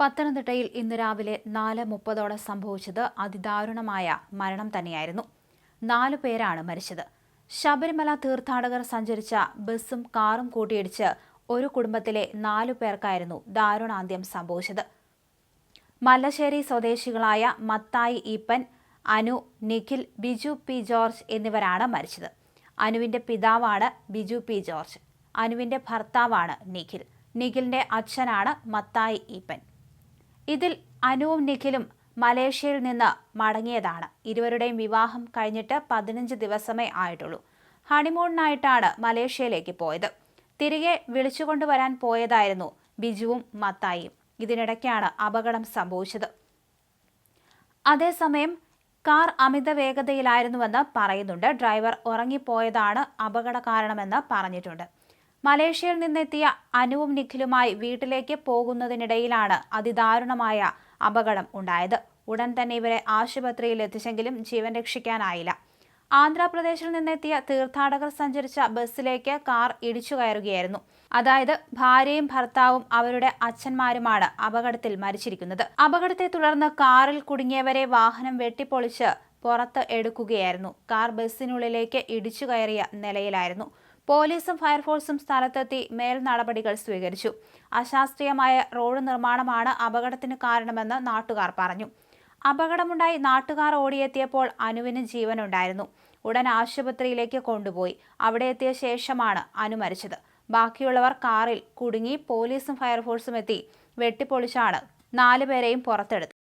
പത്തനംതിട്ടയിൽ ഇന്ന് രാവിലെ നാല് മുപ്പതോടെ സംഭവിച്ചത് അതിദാരുണമായ മരണം തന്നെയായിരുന്നു. നാലു പേരാണ് മരിച്ചത്. ശബരിമല തീർത്ഥാടകർ സഞ്ചരിച്ച ബസ്സും കാറും കൂട്ടിയിടിച്ച് ഒരു കുടുംബത്തിലെ നാലു പേർക്കായിരുന്നു ദാരുണാന്ത്യം സംഭവിച്ചത്. മല്ലശ്ശേരി സ്വദേശികളായ മത്തായി ഈപ്പൻ അനു നിഖിൽ ബിജു പി ജോർജ് എന്നിവരാണ് മരിച്ചത്. അനുവിന്റെ പിതാവാണ് ബിജു പി ജോർജ്. അനുവിന്റെ ഭർത്താവാണ് നിഖിൽ. നിഖിലിന്റെ അച്ഛനാണ് മത്തായി ഈപ്പൻ. ഇതിൽ അനുവും നിഖിലും മലേഷ്യയിൽ നിന്ന് മടങ്ങിയതാണ്. ഇരുവരുടെയും വിവാഹം കഴിഞ്ഞിട്ട് പതിനഞ്ച് ദിവസമേ ആയിട്ടുള്ളൂ. ഹണിമൂണിനായിട്ടാണ് മലേഷ്യയിലേക്ക് പോയത്. തിരികെ വിളിച്ചുകൊണ്ടുവരാൻ പോയതായിരുന്നു ബിജുവും മത്തായിയും. ഇതിനിടയ്ക്കാണ് അപകടം സംഭവിച്ചത്. അതേസമയം കാർ അമിത വേഗതയിലായിരുന്നുവെന്ന് പറയുന്നുണ്ട്. ഡ്രൈവർ ഉറങ്ങിപ്പോയതാണ് അപകട കാരണമെന്ന് പറഞ്ഞിട്ടുണ്ട്. മലേഷ്യയിൽ നിന്നെത്തിയ അനുവും നിഖിലുമായി വീട്ടിലേക്ക് പോകുന്നതിനിടയിലാണ് അതിദാരുണമായ അപകടം ഉണ്ടായത്. ഉടൻ തന്നെ ഇവരെ ആശുപത്രിയിൽ എത്തിച്ചെങ്കിലും ജീവൻ രക്ഷിക്കാനായില്ല. ആന്ധ്രാപ്രദേശിൽ നിന്നെത്തിയ തീർത്ഥാടകർ സഞ്ചരിച്ച ബസ്സിലേക്ക് കാർ ഇടിച്ചു കയറുകയായിരുന്നു. അതായത് ഭാര്യയും ഭർത്താവും അവരുടെ അച്ഛന്മാരുമാണ് അപകടത്തിൽ മരിച്ചിരിക്കുന്നത്. അപകടത്തെ തുടർന്ന് കാറിൽ കുടുങ്ങിയവരെ വാഹനം വെട്ടിപ്പൊളിച്ച് പുറത്ത് എടുക്കുകയായിരുന്നു. കാർ ബസ്സിനുള്ളിലേക്ക് ഇടിച്ചു കയറിയ നിലയിലായിരുന്നു. പോലീസും ഫയർഫോഴ്സും സ്ഥലത്തെത്തി മേൽ നടപടികൾ സ്വീകരിച്ചു. അശാസ്ത്രീയമായ റോഡ് നിർമ്മാണമാണ് അപകടത്തിന് കാരണമെന്ന് നാട്ടുകാർ പറഞ്ഞു. അപകടമുണ്ടായി നാട്ടുകാർ ഓടിയെത്തിയപ്പോൾ അനുവിന് ജീവനുണ്ടായിരുന്നു. ഉടൻ ആശുപത്രിയിലേക്ക് കൊണ്ടുപോയി. അവിടെ എത്തിയ ശേഷമാണ് അനു മരിച്ചത്. ബാക്കിയുള്ളവർ കാറിൽ കുടുങ്ങി പോലീസും ഫയർഫോഴ്സും എത്തി വെട്ടിപ്പൊളിച്ചാണ് നാലുപേരെയും പുറത്തെടുത്തത്.